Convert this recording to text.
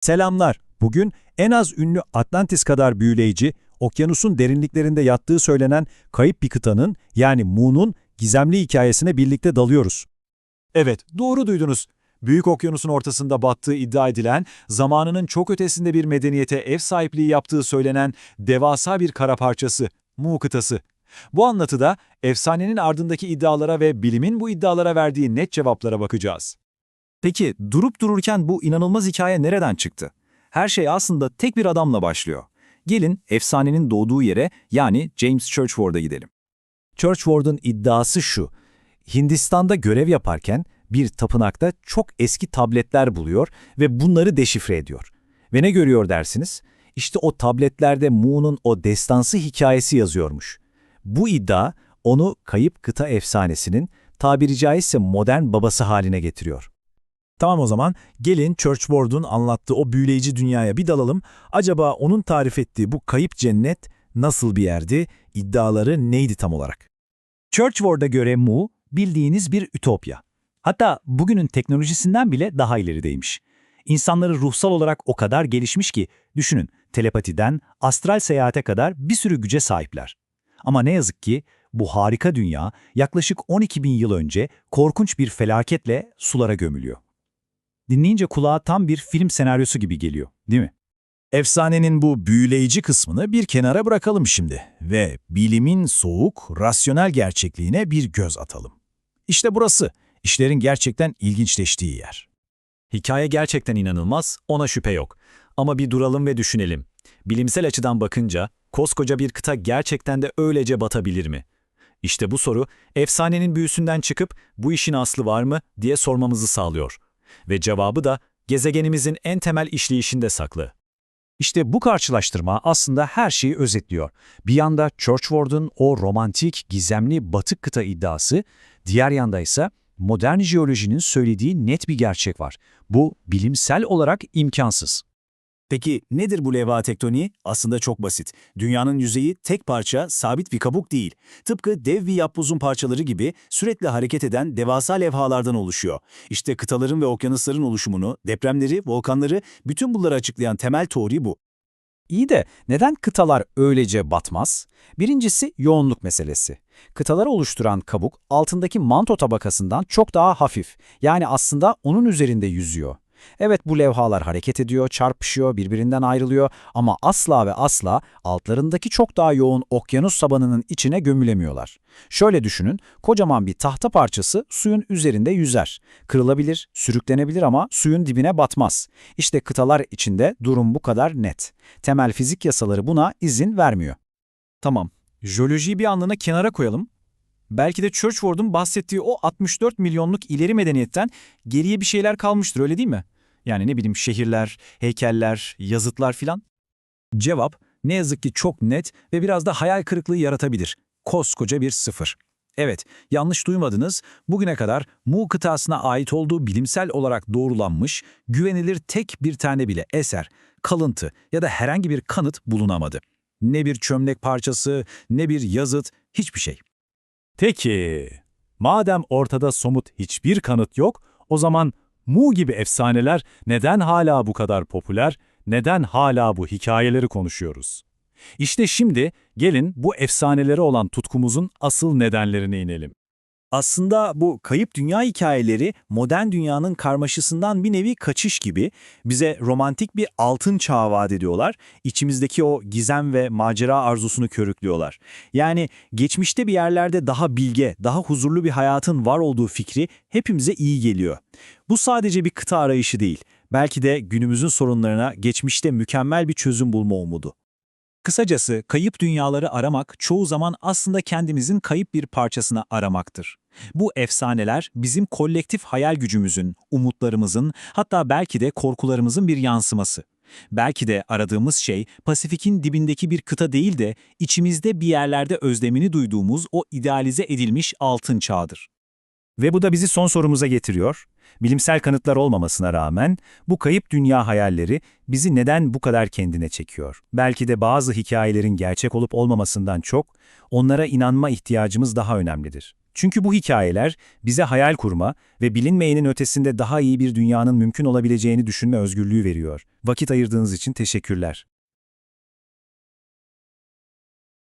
Selamlar. Bugün en az ünlü Atlantis kadar büyüleyici, okyanusun derinliklerinde yattığı söylenen kayıp bir kıtanın yani Mu'nun gizemli hikayesine birlikte dalıyoruz. Evet, doğru duydunuz. Büyük okyanusun ortasında battığı iddia edilen, zamanının çok ötesinde bir medeniyete ev sahipliği yaptığı söylenen devasa bir kara parçası, Mu kıtası. Bu anlatıda efsanenin ardındaki iddialara ve bilimin bu iddialara verdiği net cevaplara bakacağız. Peki durup dururken bu inanılmaz hikaye nereden çıktı? Her şey aslında tek bir adamla başlıyor. Gelin efsanenin doğduğu yere yani James Churchward'a gidelim. Churchward'ın iddiası şu. Hindistan'da görev yaparken bir tapınakta çok eski tabletler buluyor ve bunları deşifre ediyor. Ve ne görüyor dersiniz? İşte o tabletlerde Mu'nun o destansı hikayesi yazıyormuş. Bu iddia onu kayıp kıta efsanesinin tabiri caizse modern babası haline getiriyor. Tamam o zaman gelin Churchward'un anlattığı o büyüleyici dünyaya bir dalalım. Acaba onun tarif ettiği bu kayıp cennet nasıl bir yerdi, iddiaları neydi tam olarak? Churchward'a göre Mu bildiğiniz bir ütopya. Hatta bugünün teknolojisinden bile daha ilerideymiş. İnsanları ruhsal olarak o kadar gelişmiş ki düşünün telepatiden astral seyahate kadar bir sürü güce sahipler. Ama ne yazık ki bu harika dünya yaklaşık 12 bin yıl önce korkunç bir felaketle sulara gömülüyor. Dinleyince kulağa tam bir film senaryosu gibi geliyor, değil mi? Efsanenin bu büyüleyici kısmını bir kenara bırakalım şimdi ve bilimin soğuk, rasyonel gerçekliğine bir göz atalım. İşte burası, işlerin gerçekten ilginçleştiği yer. Hikaye gerçekten inanılmaz, ona şüphe yok. Ama bir duralım ve düşünelim. Bilimsel açıdan bakınca koskoca bir kıta gerçekten de öylece batabilir mi? İşte bu soru efsanenin büyüsünden çıkıp bu işin aslı var mı diye sormamızı sağlıyor. Ve cevabı da gezegenimizin en temel işleyişinde saklı. İşte bu karşılaştırma aslında her şeyi özetliyor. Bir yanda Churchward'ın o romantik, gizemli batık kıta iddiası, diğer yanda ise modern jeolojinin söylediği net bir gerçek var. Bu bilimsel olarak imkansız. Peki nedir bu levha tektoniği? Aslında çok basit. Dünyanın yüzeyi tek parça, sabit bir kabuk değil. Tıpkı dev bir yapbozun parçaları gibi sürekli hareket eden devasa levhalardan oluşuyor. İşte kıtaların ve okyanusların oluşumunu, depremleri, volkanları, bütün bunları açıklayan temel teori bu. İyi de neden kıtalar öylece batmaz? Birincisi yoğunluk meselesi. Kıtaları oluşturan kabuk altındaki manto tabakasından çok daha hafif. Yani aslında onun üzerinde yüzüyor. Evet bu levhalar hareket ediyor, çarpışıyor, birbirinden ayrılıyor ama asla ve asla altlarındaki çok daha yoğun okyanus tabanının içine gömülemiyorlar. Şöyle düşünün, kocaman bir tahta parçası suyun üzerinde yüzer. Kırılabilir, sürüklenebilir ama suyun dibine batmaz. İşte kıtalar içinde durum bu kadar net. Temel fizik yasaları buna izin vermiyor. Tamam, jeolojiyi bir anlığına kenara koyalım. Belki de Churchward'un bahsettiği o 64 milyonluk ileri medeniyetten geriye bir şeyler kalmıştır öyle değil mi? Yani ne bileyim şehirler, heykeller, yazıtlar filan. Cevap ne yazık ki çok net ve biraz da hayal kırıklığı yaratabilir. Koskoca bir sıfır. Evet, yanlış duymadınız. Bugüne kadar Mu kıtasına ait olduğu bilimsel olarak doğrulanmış, güvenilir tek bir tane bile eser, kalıntı ya da herhangi bir kanıt bulunamadı. Ne bir çömlek parçası, ne bir yazıt, hiçbir şey. Peki, madem ortada somut hiçbir kanıt yok, o zaman Mu gibi efsaneler neden hala bu kadar popüler, neden hala bu hikayeleri konuşuyoruz? İşte şimdi gelin bu efsanelere olan tutkumuzun asıl nedenlerine inelim. Aslında bu kayıp dünya hikayeleri modern dünyanın karmaşasından bir nevi kaçış gibi bize romantik bir altın çağı vaat ediyorlar. İçimizdeki o gizem ve macera arzusunu körüklüyorlar. Yani geçmişte bir yerlerde daha bilge, daha huzurlu bir hayatın var olduğu fikri hepimize iyi geliyor. Bu sadece bir kıta arayışı değil. Belki de günümüzün sorunlarına geçmişte mükemmel bir çözüm bulma umudu. Kısacası kayıp dünyaları aramak çoğu zaman aslında kendimizin kayıp bir parçasını aramaktır. Bu efsaneler bizim kolektif hayal gücümüzün, umutlarımızın, hatta belki de korkularımızın bir yansıması. Belki de aradığımız şey Pasifik'in dibindeki bir kıta değil de içimizde bir yerlerde özlemini duyduğumuz o idealize edilmiş altın çağdır. Ve bu da bizi son sorumuza getiriyor. Bilimsel kanıtlar olmamasına rağmen bu kayıp dünya hayalleri bizi neden bu kadar kendine çekiyor? Belki de bazı hikayelerin gerçek olup olmamasından çok onlara inanma ihtiyacımız daha önemlidir. Çünkü bu hikayeler bize hayal kurma ve bilinmeyenin ötesinde daha iyi bir dünyanın mümkün olabileceğini düşünme özgürlüğü veriyor. Vakit ayırdığınız için teşekkürler.